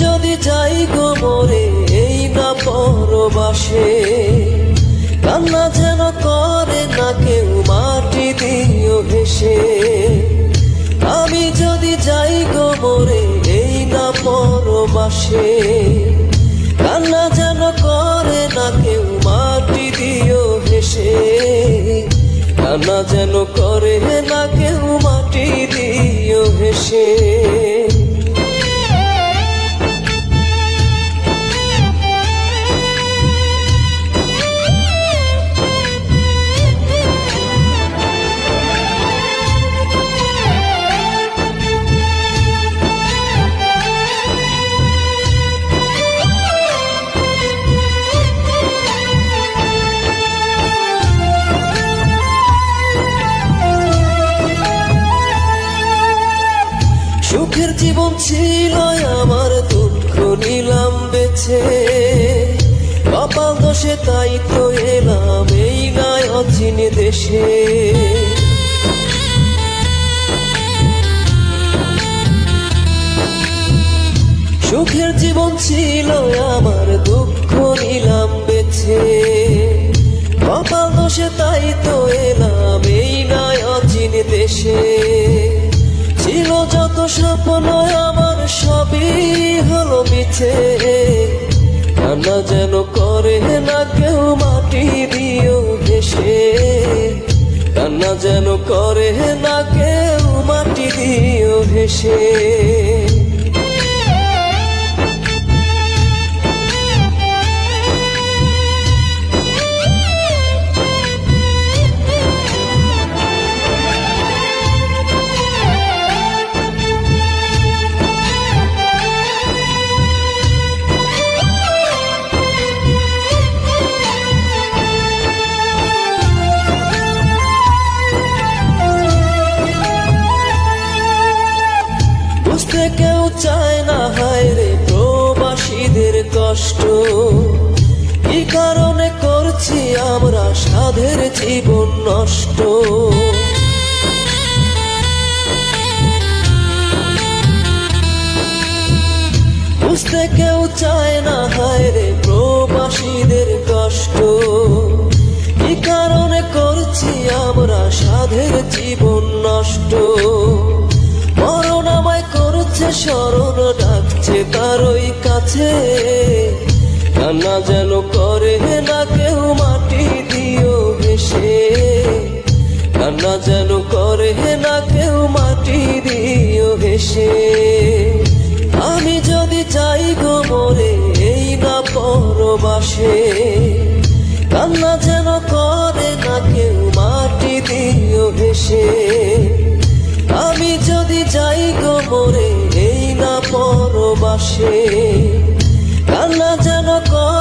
যদি যাই গো মরে, এই না পরবাসে কান্না যেন করে না কেউ, মাটি দিও হেসে। আমি যদি যাই গো মরে, এই না পরবাসে কান্না যেন করে না কেউ, মাটি দিও হেসে। কান্না যেন করে না কেউ, মাটি দিও হেসে। ছিল আমার দুঃখ নিলাম বেছে। কপাল দোষে তাই তো এলাম এই গায় অচিন দেশে। সুখের জীবন ছিল আমার দুঃখ নিলাম বেছে। কপাল দোষে তাই তো এলাম এই গায় অচিন দেশে। স্বপ্ন আমার সবই হলো মিছে। কান্না যেন করে না কেউ মাটি দিও ঘেসে কান্না যেন করে না কেউ মাটি দিও ঘেসে কেউ চায় না, হায় রে প্রবাসীদের কষ্ট। কি কারণে করছি আমরা সাধের জীবন নষ্ট? বুঝতে কেউ চায় না, হায় রে প্রবাসীদের কষ্ট। কি কারণে করছি আমরা সাধের জীবন নষ্ট? করছে স্মরণ ডাকছে তারই কাছে। কান্না যেন করে না কেউ মাটি দিও হেসে কান্না যেন করে না কেউ মাটি দিও হেসে আমি যদি চাই গো মরে, এই না পরবাসে। কান্না যেন করে, না কেউ মাটি দিও হেসে আমি যদি যাই গো মরে পরবাসে কান্না যেন করে